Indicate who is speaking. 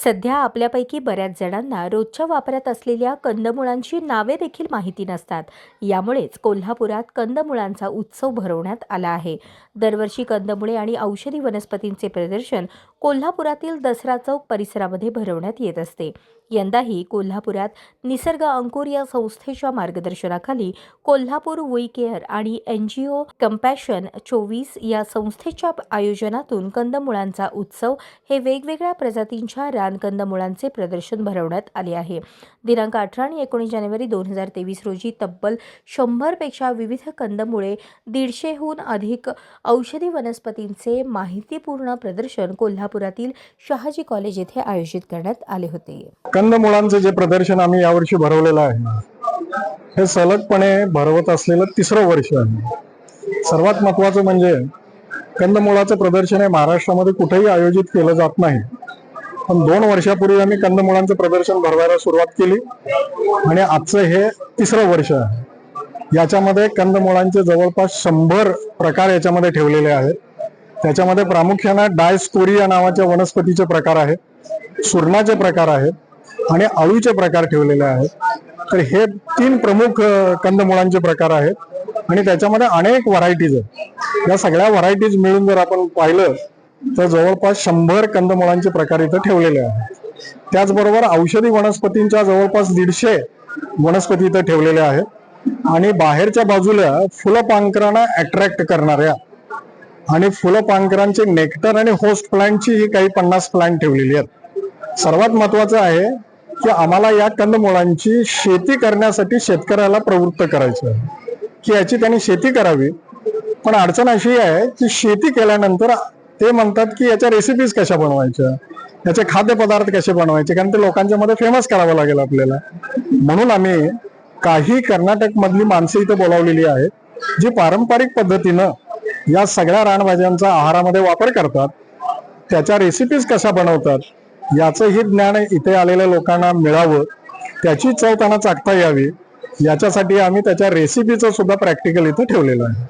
Speaker 1: सध्या आपल्यापैकी बऱ्याच जणांना रोजच्या वापरात असलेल्या कंदमुळांची नावे देखील माहिती नसतात. यामुळेच कोल्हापुरात कंदमुळांचा उत्सव भरवण्यात आला आहे. दरवर्षी कंदमुळे आणि औषधी वनस्पतींचे प्रदर्शन कोल्हापुरातील दसरा चौक परिसरामध्ये भरवण्यात येत असते. यंदाही कोल्हापुरात निसर्ग अंकुर या संस्थेच्या मार्गदर्शनाखाली कोल्हापूर वुई केअर आणि एन जी ओ कम्पॅशन चोवीस या संस्थेच्या आयोजनातून कंदमुळांचा उत्सव हे वेगवेगळ्या प्रजातींच्या रानकंदमुळांचे प्रदर्शन भरवण्यात आले आहे. दिनांक अठरा आणि एकोणीस जानेवारी दोन हजार तेवीस रोजी तब्बल शंभरपेक्षा विविध कंदमुळे दीडशेहून अधिक औषधी वनस्पतींचे माहितीपूर्ण प्रदर्शन कोल्हापुरातील शहाजी कॉलेज येथे आयोजित करण्यात आले होते.
Speaker 2: कंदमुळांचे जे प्रदर्शन आम्ही यावर्षी भरवलेलं आहे हे सलगपणे भरवत असलेलं तिसरं वर्ष आहे. सर्वात महत्वाचं म्हणजे कंदमुळाचं प्रदर्शन हे महाराष्ट्रामध्ये कुठेही आयोजित केलं जात नाही. पण दोन वर्षापूर्वी आम्ही कंदमुळांचं प्रदर्शन भरवायला सुरुवात केली. आणि आजचं हे तिसरं वर्ष आहे. याच्यामध्ये कंदमुळांचे जवळपास शंभर प्रकार याच्यामध्ये ठेवलेले आहेत. त्याच्यामध्ये प्रामुख्यानं डायस्कोरिया नावाच्या वनस्पतीचे प्रकार आहेत सुरणाचे प्रकार आहेत आणि अळूचे प्रकार ठेवलेले आहेत. तर हे तीन प्रमुख कंदमुळांचे प्रकार आहेत. आणि त्याच्यामध्ये अनेक व्हरायटीज आहेत. या सगळ्या व्हरायटीज मिळून जर आपण पाहिलं तर जवळपास शंभर कंदमुळांचे प्रकार इथं ठेवलेले आहेत. त्याचबरोबर औषधी वनस्पतींच्या जवळपास दीडशे वनस्पती इथं ठेवलेल्या आहेत. आणि बाहेरच्या बाजूला फुलपांखरांना अट्रॅक्ट करणाऱ्या आणि फुलपांखरांचे नेक्टर आणि होस्ट प्लांटची ही काही पन्नास प्लांट ठेवलेली आहेत. सर्वात महत्वाचं आहे की आम्हाला या कंदमुळांची शेती करण्यासाठी शेतकऱ्याला प्रवृत्त करायचं आहे. की याची त्यांनी शेती करावी. पण अडचण अशी आहे की शेती केल्यानंतर ते म्हणतात की याच्या रेसिपीज कशा बनवायच्या? याचे खाद्यपदार्थ कसे बनवायचे? कारण ते लोकांच्या मध्ये फेमस करावं लागेल आपल्याला. म्हणून आम्ही काही कर्नाटक मधली माणसं इथं बोलावलेली आहेत जी पारंपरिक पद्धतीनं या सगळ्या रानभाज्यांचा आहारामध्ये वापर करतात. त्याच्या रेसिपीज कशा बनवतात? याचंही ज्ञान इथे आलेल्या लोकांना मिळावं. त्याची चव त्यांना चाकता यावी. याच्यासाठी आम्ही त्याच्या रेसिपीचं सुद्धा प्रॅक्टिकल इथं ठेवलेलं आहे.